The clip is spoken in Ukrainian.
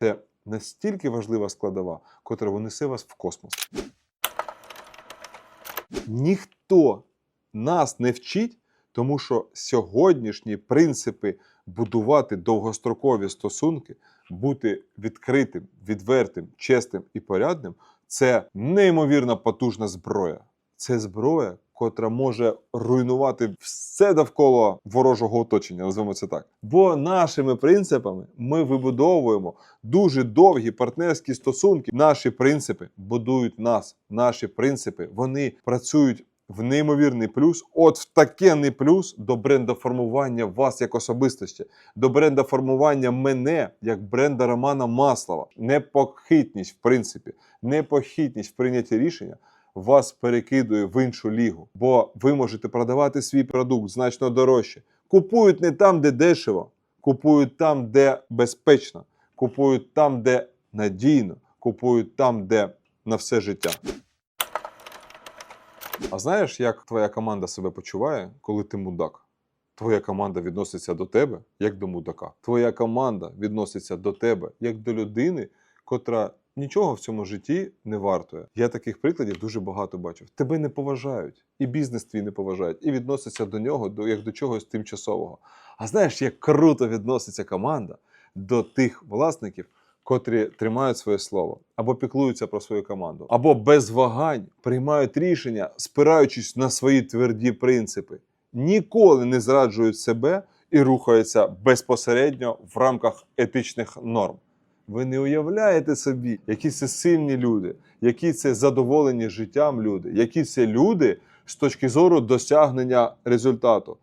це настільки важлива складова, котра несе вас в космос. Ніхто нас не вчить, тому що сьогоднішні принципи будувати довгострокові стосунки, бути відкритим, відвертим, чесним і порядним це неймовірно потужна зброя. Це зброя, котра може руйнувати все довкола ворожого оточення, називаємо це так. Бо нашими принципами ми вибудовуємо дуже довгі партнерські стосунки. Наші принципи будують нас. Наші принципи вони працюють в неймовірний плюс. От в такенний плюс до брендоформування вас як особистості, до брендоформування мене як бренда Романа Маслова. Непохитність, в принципі, непохитність в прийнятті рішення вас перекидує в іншу лігу, бо ви можете продавати свій продукт значно дорожче. Купують не там, де дешево, купують там, де безпечно, купують там, де надійно, купують там, де на все життя. А знаєш, як твоя команда себе почуває, коли ти мудак? Твоя команда відноситься до тебе як до мудака. Твоя команда відноситься до тебе як до людини, котра нічого в цьому житті не вартує. Я таких прикладів дуже багато бачив. Тебе не поважають, і бізнес твій не поважають, і відносяться до нього як до чогось тимчасового. А знаєш, як круто відноситься команда до тих власників, котрі тримають своє слово, або піклуються про свою команду, або без вагань приймають рішення, спираючись на свої тверді принципи, ніколи не зраджують себе і рухаються безпосередньо в рамках етичних норм. Ви не уявляєте собі, які це сильні люди, які це задоволені життям люди, які це люди з точки зору досягнення результату.